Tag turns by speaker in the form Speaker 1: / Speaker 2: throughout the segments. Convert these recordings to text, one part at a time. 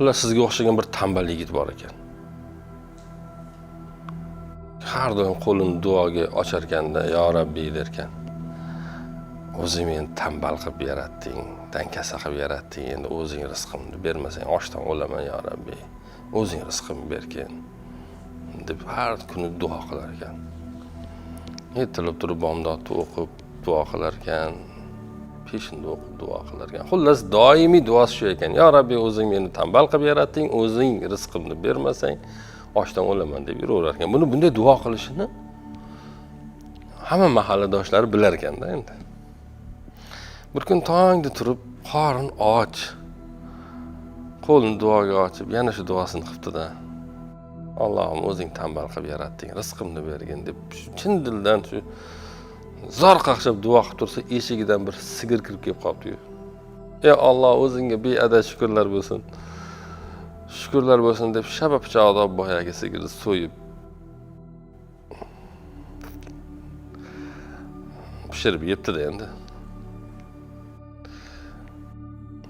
Speaker 1: xullas sizga o'xshagan bir tanbal yigit bor ekan. Har doim qo'lini duoga ochar ekanda yo rabbiy derkan o'zing meni tanbal qilib yaratding dangasa qilib yaratding endi o'zing rizqimni bermasang ochdan o'laman yo rabbiy o'zing rizqimni bergin deb har kuni duo qilar ekan. Ertalab turib bomdodni o'qib duo qilar ekan. Peshinda o'qib duo qilar ekan xullas doimiy duosi shu ekan. Yo robbiy o'zing meni tanbal qilib yaratding o'zing rizqimni bermasang ochdan o'laman deb yuraverar ekan buni bunday duo qilishini hamma mahalladoshlari bilar ekanda endi. Bir kun tongda turib qorin och qo'lini duoga ochib yana shu duosini qilibdida. Allohim o'zing tanbal qilib yaratding rizqimni bergin deb chin dildan shu zor qaqshab duo qilib tursa eshigidan bir sigir kirib kelib qolibdiyu ey olloh o'zingga beadad shukurlar bo'lsin. Shukurlar bo'lsin deb shapa pichoqda boyagi sigirni so'yib pishirib yebdida endi.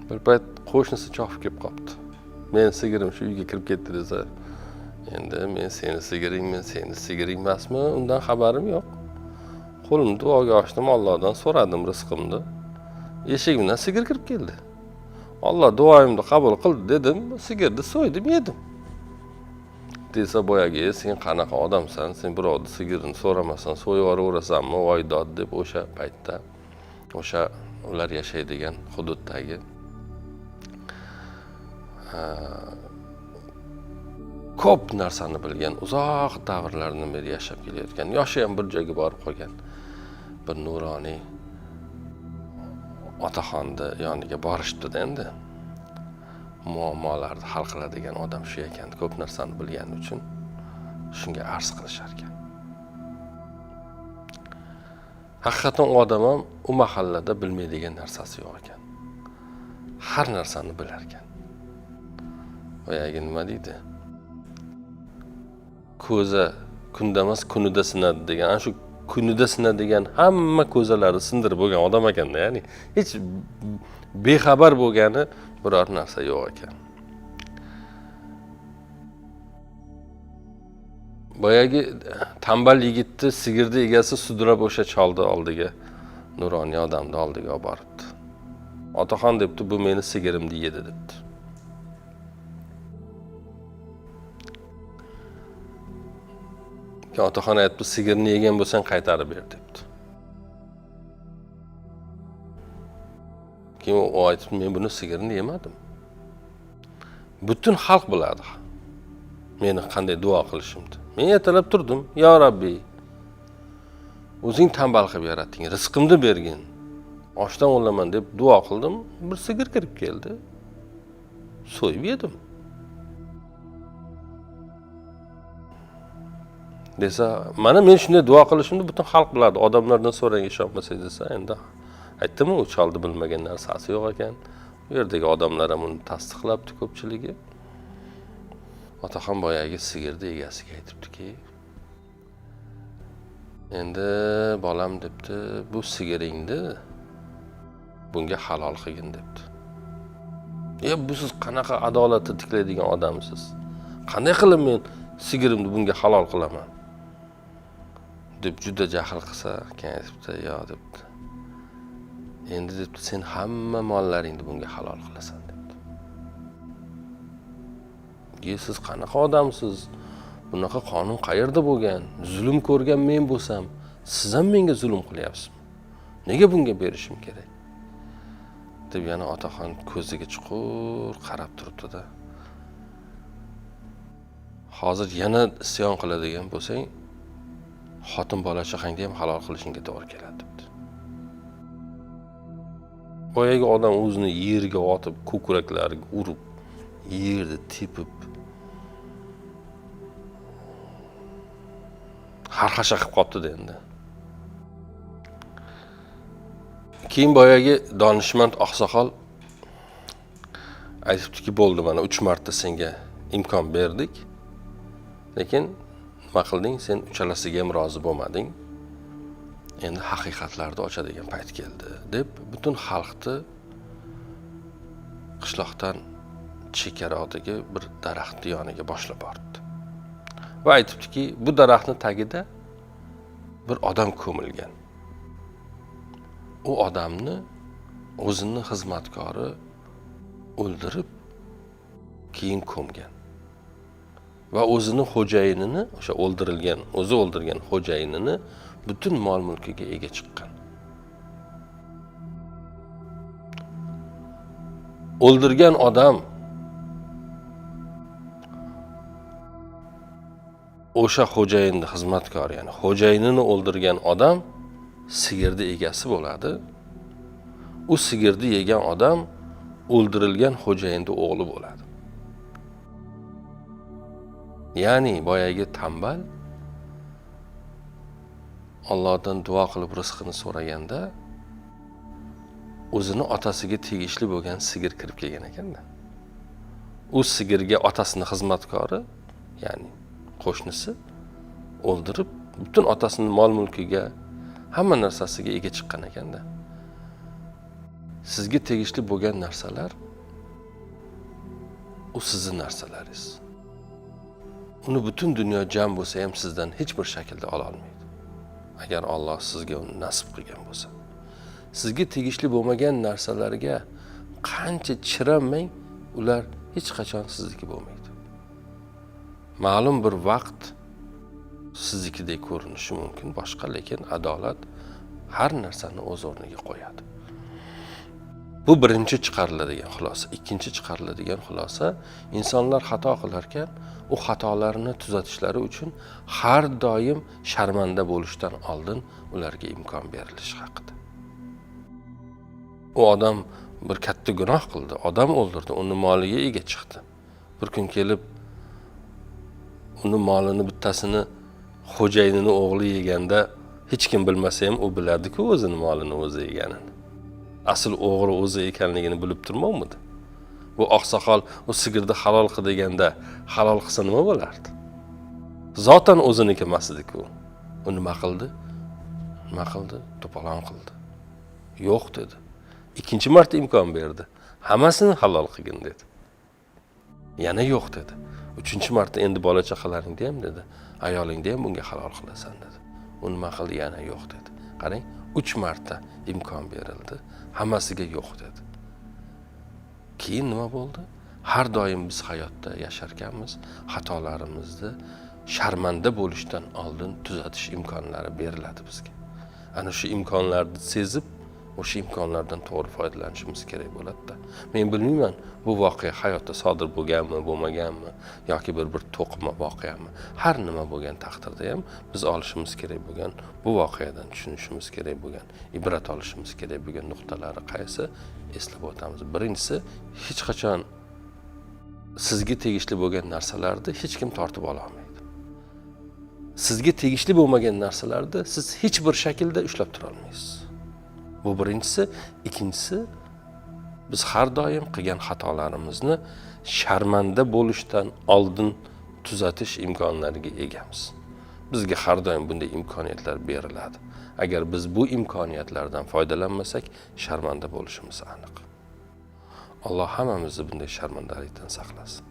Speaker 1: Bir payt qo'shnisi chopib kelib qolibdi meni sigirim shu uyga kirib ketdi desa endi men seni sigiringman seni sigiring emasmi? Undan xabarim yo'q qo'limni duoga ochdim ollohdan so'radim rizqimni eshigimdan sigir kirib keldi olloh duoyimni qabul qildi dedim sigirni so'ydim yedim. Desa boyagi "E, sen qanaqa odamsan sen birovni sigirini so'ramasdan so'yib yuboraverasanmi voy dod deb o'sha paytda o'sha ular yashaydigan hududdagi ko'p narsani bilgan uzoq davrlardan beri yashab kelayotgan yoshi ham bir joyga borib qolgan bir nuroniy otaxonni yoniga borishibdida endi. Muammolarni hal qiladigan odam shu ekan ko'p narsani bilgani uchun shunga arz qilishar ekan haqiqatdan u odam ham u mahallada bilmaydigan narsasi yo'q ekan. Har narsani bilar ekan boyagi nima deydi? Ko'za kunda emas kunida sinadi degan ana shu kunida sinadigan hamma ko'zalari sindirib bo'lgan odam ekanda ya'ni hech bexabar bo'lgani biror narsa yo'q ekan. Boyagi tanbal yigitni sigirni egasi sudrab o'sha cholni oldiga nuroniy odamni oldiga olib boribdi otaxon debdi bu meni sigirimni yedi debdi. Otaxon aytibdi sigirni yegan bo'lsang qaytarib ber debdi keyin u aytibdi men buni sigirini yemadim butun xalq biladi meni qanday duo qilishimni men ertalab turdim yo rabbiy o'zing tanbal qilib yaratding rizqimni bergin ochdan o'laman deb duo qildim. Bir sigir kirib keldi. So'yib yedim desa mana men shunday duo qilishimni butun xalq biladi. Odamlardan so'rang ishonmasangiz desa endi aytdimu u cholni bilmagan narsasi yo'q ekan. U yerdagi odamlar ham uni tasdiqlabdi ko'pchiligi. Otaxon boyagi sigirni egasiga aytibdiki endi bolam debdi bu sigiringni bunga halol qilgin debdi. E bu siz qanaqa adolatni tiklaydigan odamsiz? Qanday qilib men sigirimni bunga halol qilaman? Deb juda jahl qilsa ekan debdi yo debdi. Endi debdi sen hamma mollaringni bunga halol qilasan debdi. Ye siz qanaqa odamsiz? Bunaqa qonun qayerda bo'lgan? Zulm ko'rgan men bo'lsam siz ham menga zulm qilyapsizmi? Nega bunga berishim kerak? deb yana otaxon ko'ziga chuqur qarab turibdida. Hozir yana isyon qiladigan bo'lsang xotin bola chaqangni ham halol qilishingga to'g'ri keladi debdi. Boyagi odam o'zini yerga otib ko'kraklariga urib yerni tepib xarxasha qilib qolibdida endi. Keyin boyagi donishmand oqsoqol aytibdiki bo'ldi mana uch marta senga imkon berdik. Lekin nima qilding? Sen uchalasiga ham rozi bo'lmading. Endi haqiqatlarni ochadigan payt keldi deb butun xalqni qishloqdan chekkarodagi bir daraxtni yoniga boshlab bordi va aytibdiki bu daraxtni tagida bir odam ko'milgan. U odamni o'zini xizmatkori o'ldirib keyin ko'mgan. Va o'zini xo'jayinini o'sha o'ldirilgan o'zi o'ldirgan xo'jayinini butun mol mulkiga ega chiqqan. O'ldirgan odam o'sha xo'jayinni xizmatkori ya'ni xo'jayinini o'ldirgan odam sigirni egasi bo'ladi. U sigirni yegan odam o'ldirilgan xo'jayinni o'g'li bo'ladi. Ya'ni boyagi tambal Allohdan duo qilib rizqini so'raganda o'zini otasiga tegishli bo'lgan sigir kirib kelgan ekanda. U sigirga otasini xizmatkori ya'ni qo'shnisi o'ldirib butun otasini mol mulkiga hamma narsasiga ega chiqqan ekanda. Sizga tegishli bo'lgan narsalar u sizni narsalaringiz uni butun dunyo jam bo'lsa ham sizdan hech bir shaklda ololmaydi agar Alloh sizga uni nasib qilgan bo'lsa. Sizga tegishli bo'lmagan narsalarga qancha chiranmang ular hech qachon sizniki bo'lmaydi. Ma'lum bir vaqt siznikidek ko'rinishi mumkin. Boshqa lekin adolat har narsani o'z o'rniga qo'yadi. Bu birinchi chiqariladigan xulosa. Ikkinchi chiqariladigan xulosa insonlar xato qilarkan u xatolarini tuzatishlari uchun har doim sharmanda bo'lishdan oldin ularga imkon berilishi haqida. U odam bir katta gunoh qildi. Odam o'ldirdi uni moliga ega chiqdi. Bir kun kelib uni molini bittasini xo'jayinini o'g'li yeganda hech kim bilmasa ham u biladiku o'zini molini o'zi yeganini. Asl o'g'ri o'zi ekanligini bilib turmoqmidi bu oqsoqol u sigirni halol qil deganda halol qilsa nima bo'lardi? Zotan o'ziniki emas ediku u nima qildi? Nima qildi? To'polon qildi. Yo'q dedi. Ikkinchi marta imkon berdi. Hammasini halol qilgin dedi. Yana yo'q dedi. Uchinchi marta endi bola chaqalaringni ham dedi. Ayolingni ham bunga halol qilasan dedi. U nima qildi? Yana yo'q dedi. Qarang uch marta imkon berildi hammasiga yo'q dedi. Keyin nima bo'ldi? Har doim biz hayotda yasharkanmiz xatolarimizni sharmanda bo'lishdan oldin tuzatish imkonlari beriladi bizga. Ana shu imkonlarni sezib o'sha imkonlardan to'g'ri foydalanishimiz kerak bo'ladida. Men bilmayman bu voqea hayotda sodir bo'lganmi bo'lmaganmi yoki bir bir to'qima voqeami. Har nima bo'lgan taqdirda ham biz olishimiz kerak bo'lgan bu voqeadan tushunishimiz kerak bo'lgan ibrat olishimiz kerak bo'lgan nuqtalari qaysi eslab o'tamiz. Birinchisi hech qachon sizga tegishli bo'lgan narsalarni hech kim tortib ololmaydi sizga tegishli bo'lmagan narsalarni siz hech bir shaklda ushlab turolmaysiz bu birinchisi. Ikkinchisi biz har doim qilgan xatolarimizni sharmanda bo'lishdan oldin tuzatish imkonlariga egamiz. Bizga har doim bunday imkoniyatlar beriladi. Agar biz bu imkoniyatlardan foydalanmasak sharmanda bo'lishimiz aniq. Alloh hammamizni bunday sharmandalikdan saqlasin.